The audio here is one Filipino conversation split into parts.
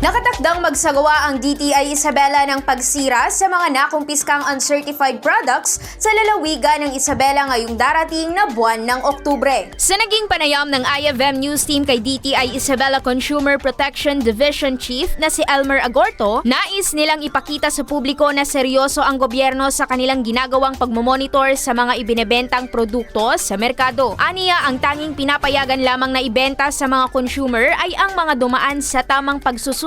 Nakatakdang magsagawa ang DTI Isabela ng pagsira sa mga nakumpiskang uncertified products sa lalawigan ng Isabela ngayong darating na buwan ng Oktubre. Sa naging panayam ng IFM News Team kay DTI Isabela Consumer Protection Division Chief na si Elmer Agorto, nais nilang ipakita sa publiko na seryoso ang gobyerno sa kanilang ginagawang pagmomonitor sa mga ibinebentang produkto sa merkado. Aniya ang tanging pinapayagan lamang na ibenta sa mga consumer ay ang mga dumaan sa tamang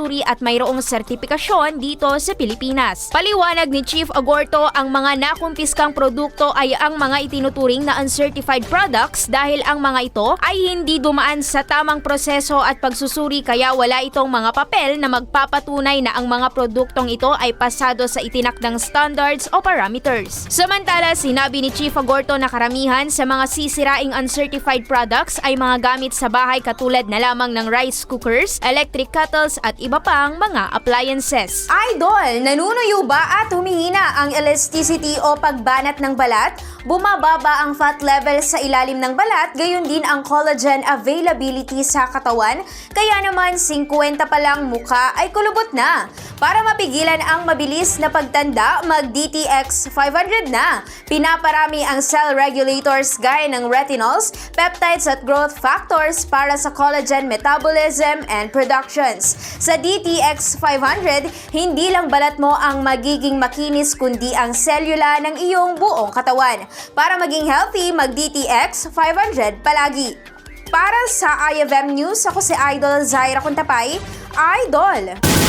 pagsusuri at mayroong sertipikasyon dito sa Pilipinas. Paliwanag ni Chief Agorto ang mga nakumpiskang produkto ay ang mga itinuturing na uncertified products dahil ang mga ito ay hindi dumaan sa tamang proseso at pagsusuri kaya wala itong mga papel na magpapatunay na ang mga produktong ito ay pasado sa itinakdang standards o parameters. Samantala, sinabi ni Chief Agorto na karamihan sa mga sisiraing uncertified products ay mga gamit sa bahay katulad na lamang ng rice cookers, electric kettles at iba pang mga appliances. Idol, nanunuyo ba at humihina ang elasticity o pagbanat ng balat? Bumababa ang fat level sa ilalim ng balat, gayon din ang collagen availability sa katawan, kaya naman 50 pa lang mukha ay kulubot na. Para mapigilan ang mabilis na pagtanda, mag DTX 500 na. Pinaparami ang cell regulators gaya ng retinols, peptides at growth factors para sa collagen metabolism and productions. Sa DTX 500, hindi lang balat mo ang magiging makinis kundi ang selula ng iyong buong katawan. Para maging healthy, mag DTX 500 palagi. Para sa IFM News, ako si Idol Zaira Kuntapay, Idol!